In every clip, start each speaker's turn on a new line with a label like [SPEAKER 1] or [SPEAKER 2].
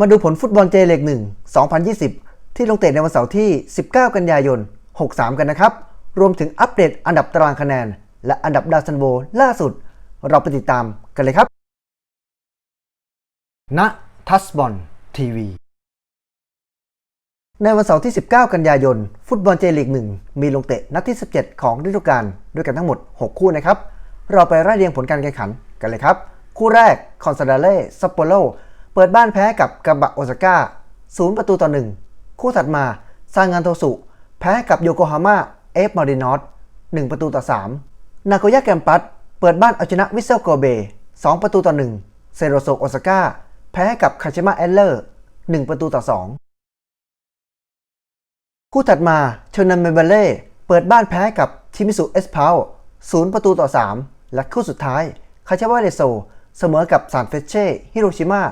[SPEAKER 1] มาดูผลฟุตบอลเจเล็ก1 2020 ที่ลงเตะในวันเสาร์ที่ 19 กันยายน 63 กันนะครับ รวมถึงอัปเดตอันดับตารางคะแนน และอันดับดาวซันโบล่าสุด เราไปติดตามกันเลยครับณทัสบอลทีวีในวันเสาร์ที่ 19 กันยายน ฟุตบอลเจลีก 1 มีลงเตะนัดที่ 17 ของฤดูกาลด้วยกันทั้งหมด 6 คู่นะครับ เราไปไล่เรียงผลการแข่งขันกันเลยครับ คู่แรกคอนซาดาเล่ซัปโปโร เปิดบ้านแพ้กับกาบะโอซาก้า0ประตูต่อ 1 คู่ถัดมาซางานโทสุแพ้กับโยโกฮาม่าเอฟมารินอส1ประตูต่อ 3 นาโกย่าแกมปัสเปิดบ้านเอาชนะวิเซลโกเบ 2 ประตูต่อ 1 เซโรโซโอซาก้าแพ้กับคาชิมะแอลเลอร์ 1 ประตูต่อ 2 คู่ถัดมาเชนันเมเบเล่เปิดบ้านแพ้กับทิมิสุเอสพาว0ประตูต่อ 3 และคู่สุดท้ายคาชาวาเรโซเสมอกับซานเฟเช่ฮิโรชิมา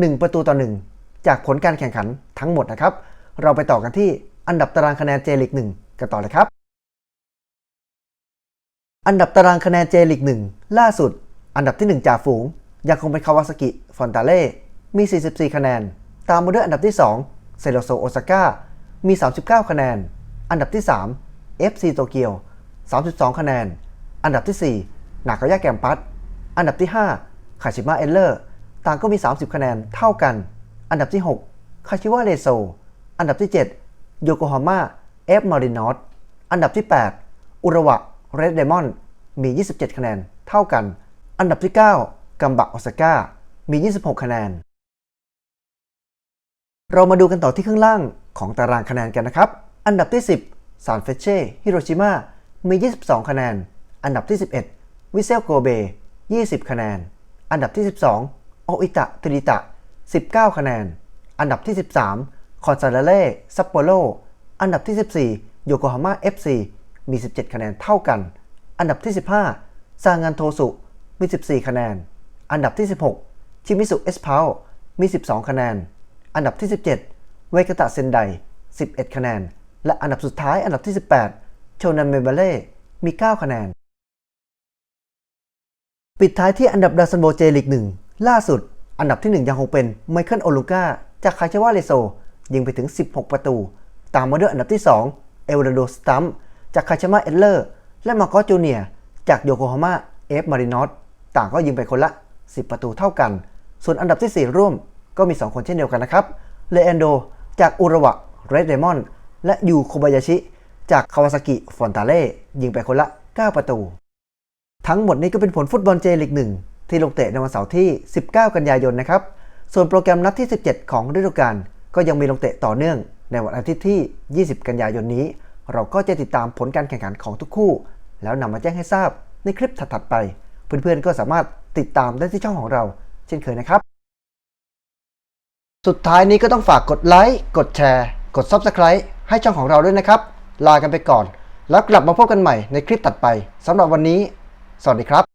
[SPEAKER 1] 1 ประตูต่อ 1 จากผลการแข่งขันทั้งหมดนะครับ เราไปต่อกันที่อันดับตารางคะแนนเจลิก1กันต่อเลยครับ อันดับตารางคะแนนเจลิก1ล่าสุด อันดับที่ 1 จ่าฝูง ยังคงเป็นคาวาซากิฟอนตาเล่มี 44 คะแนน ตามมาด้วยอันดับที่ 2 เซโรโซโอซาก้ามี 39 คะแนน อันดับที่ 3 FC โตเกียว 32 คะแนน อันดับที่ 4 นากายะแกมปัสอันดับที่ 5 คาชิมะเอลเลอร์ ต่างก็มี 30 คะแนนเท่ากัน อันดับที่ 6 คาชิวะเรโซ อันดับที่ 7 โยโกฮาม่า เอฟมารินอสอันดับที่ 8 อุระวะ เรดเดมอน มี 27 คะแนนเท่ากัน อันดับที่ 9 กัมบะ โอซาก้า มี 26 คะแนน เรามาดูกันต่อที่ข้างล่างของตารางคะแนนกันนะครับ อันดับที่ 10 ซานเฟเช่ ฮิโรชิมา มี 22 คะแนน อันดับที่ 11 วิเซลโกเบ 20 คะแนน อันดับที่ 12 โออิตะทริตะ 19 คะแนน อันดับที่ 13 คอนซาดาเล่ซัปโปโรอันดับที่ 14 โยโกฮาม่า FC มี 17 คะแนนเท่ากัน อันดับที่ 15 ซางานโทสุ มี 14 คะแนน อันดับที่ 16 ชิมิสุเอสพาวมี 12 คะแนน อันดับที่ 17 เวกตะเซนได 11 คะแนน และอันดับสุดท้ายอันดับที่ 18 โชนันเมเบเล่ มี 9 คะแนน ปิดท้ายที่อันดับดาซันโบเจลิก1 ล่าสุดอันดับที่ 1 ยังคงเป็นไมเคิลโอลูกาจากคาชวาเลโซ ยิงไปถึง 16 ประตู ตามมาด้วยอันดับที่ 2 เอลราโดสตัมจากคาชมาเอลเลอร์ และมาโกจูเนียจากโยโกฮาม่าเอฟมารินอสต่างก็ยิงไปคนละ 10 ประตูเท่ากัน ส่วนอันดับที่ 4 ร่วมก็มี 2 คนเช่นเดียวกันนะครับเลแอนโด จากอุระวะเรดเดมอนและยูโคบายาชิ จากคาวาซากิฟอนตาเล่ยิงไปคนละ 9 ประตู ทั้งหมดนี้ก็เป็นผลฟุตบอลเจลิก1 ที่ลงเตะในวันเสาร์ที่ 19 กันยายนนะครับ ส่วนโปรแกรมนัดที่ 17 ของฤดูกาลก็ยังมีลงเตะต่อเนื่องในวันอาทิตย์ที่ 20 กันยายนนี้ เราก็จะติดตามผลการแข่งขันของทุกคู่ แล้วนำมาแจ้งให้ทราบในคลิปถัดๆไป เพื่อนๆก็สามารถติดตามได้ที่ช่องของเรา เช่นเคยนะครับ สุดท้ายนี้ก็ต้องฝากกดไลค์กดแชร์ กด Subscribe ให้ช่องของเราด้วยนะครับ ลากันไปก่อน แล้วกลับมาพบกันใหม่ในคลิปถัดไปสำหรับวันนี้ สวัสดีครับ